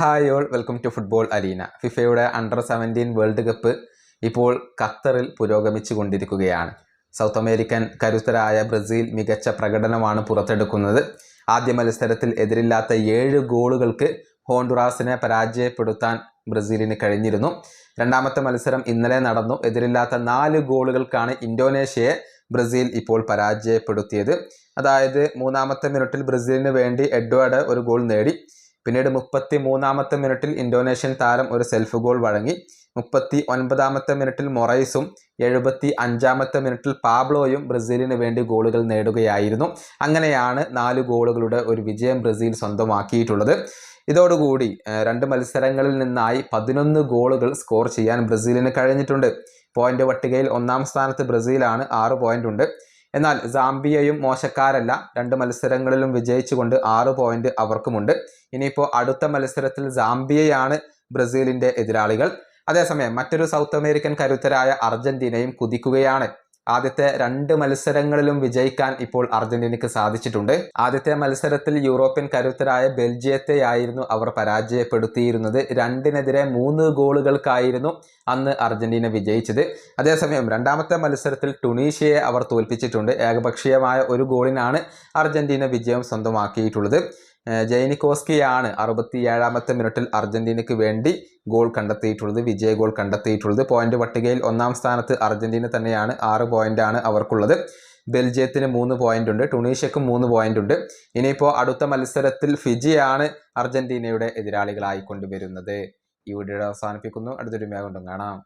Hi all welcome to football arena. ഫിഫയുടെ under seventeen world cup ഇപ്പോൾ ഖത്തറിൽ പുരോഗമിച്ചു കൊണ്ടിരിക്കുകയാണ്. സൗത്ത് അമേരിക്കൻ കരുത്തരായ ബ്രസീൽ മികച്ച പ്രകടനമാണ് പുറത്തെടുക്കുന്നത്. ആദ്യ മത്സരത്തിൽ എതിരില്ലാത്ത ഏഴ് ഗോളുകൾക്ക് ഹോണ്ടുറാസിനെ പരാജയപ്പെടുത്താൻ ബ്രസീലിന് കഴിഞ്ഞിരുന്നു. രണ്ടാമത്തെ മത്സരം ഇന്നലെ നടന്നു. എതിരില്ലാത്ത നാല് ഗോളുകൾക്കാണ് ഇന്തോനേഷ്യയെ ബ്രസീൽ ഇപ്പോൾ പരാജയപ്പെടുത്തിയത്. അതായത് മൂന്നാമത്തെ മിനിറ്റിൽ ബ്രസീലിന് വേണ്ടി എഡ്വേർഡ് ഒരു ഗോൾ നേടി. പിന്നീട് മുപ്പത്തി മൂന്നാമത്തെ മിനിറ്റിൽ ഇന്തോനേഷ്യൻ താരം ഒരു സെൽഫ് ഗോൾ വഴങ്ങി. മുപ്പത്തി ഒൻപതാമത്തെ മിനിറ്റിൽ മൊറൈസും എഴുപത്തി അഞ്ചാമത്തെ മിനിറ്റിൽ പാബ്ലോയും ബ്രസീലിന് വേണ്ടി ഗോളുകൾ നേടുകയായിരുന്നു. അങ്ങനെയാണ് നാല് ഗോളുകളുടെ ഒരു വിജയം ബ്രസീൽ സ്വന്തമാക്കിയിട്ടുള്ളത്. ഇതോടുകൂടി രണ്ട് മത്സരങ്ങളിൽ നിന്നായി പതിനൊന്ന് ഗോളുകൾ സ്കോർ ചെയ്യാൻ ബ്രസീലിന് കഴിഞ്ഞിട്ടുണ്ട്. പോയിന്റ് പട്ടികയിൽ ഒന്നാം സ്ഥാനത്ത് ബ്രസീലാണ് ആറ് പോയിന്റ് ഉണ്ട് എന്നാൽ സാംബിയയും മോശക്കാരല്ല. രണ്ട് മത്സരങ്ങളിലും വിജയിച്ചുകൊണ്ട് ആറ് പോയിന്റ് അവർക്കുമുണ്ട്. ഇനിയിപ്പോൾ അടുത്ത മത്സരത്തിൽ സാംബിയയാണ് ബ്രസീലിന്റെ എതിരാളികൾ. അതേസമയം മറ്റൊരു സൗത്ത് അമേരിക്കൻ കരുത്തരായ അർജന്റീനയും കുതിക്കുകയാണ്. ആദ്യത്തെ രണ്ട് മത്സരങ്ങളിലും വിജയിക്കാൻ ഇപ്പോൾ അർജന്റീനയ്ക്ക് സാധിച്ചിട്ടുണ്ട്. ആദ്യത്തെ മത്സരത്തിൽ യൂറോപ്യൻ കരുത്തരായ ബെൽജിയത്തെയായിരുന്നു അവർ പരാജയപ്പെടുത്തിയിരുന്നത്. രണ്ടിനെതിരെ മൂന്ന് ഗോളുകൾക്കായിരുന്നു അന്ന് അർജന്റീന വിജയിച്ചത്. അതേസമയം രണ്ടാമത്തെ മത്സരത്തിൽ ടുണീഷ്യയെ അവർ തോൽപ്പിച്ചിട്ടുണ്ട്. ഏകപക്ഷീയമായ ഒരു ഗോളിനാണ് അർജന്റീന വിജയം സ്വന്തമാക്കിയിട്ടുള്ളത്. ജൈനിക്കോസ്കിയാണ് അറുപത്തി ഏഴാമത്തെ മിനിറ്റിൽ അർജന്റീനയ്ക്ക് വേണ്ടി ഗോൾ കണ്ടെത്തിയിട്ടുള്ളത് വിജയ ഗോൾ കണ്ടെത്തിയിട്ടുള്ളത്. പോയിന്റ് പട്ടികയിൽ ഒന്നാം സ്ഥാനത്ത് അർജന്റീന തന്നെയാണ്. ആറ് ആണ് അവർക്കുള്ളത്. ബെൽജിയത്തിന് മൂന്ന് പോയിന്റ് ഉണ്ട്. ടുണീഷ്യക്കും മൂന്ന് പോയിന്റ് ഉണ്ട്. ഇനിയിപ്പോൾ അടുത്ത മത്സരത്തിൽ ഫിജിയാണ് അർജന്റീനയുടെ എതിരാളികളായി കൊണ്ടുവരുന്നത്. ഈ വീഡിയോ അവസാനിപ്പിക്കുന്നു. അടുത്തൊരു മേഖണ്ടും കാണാം.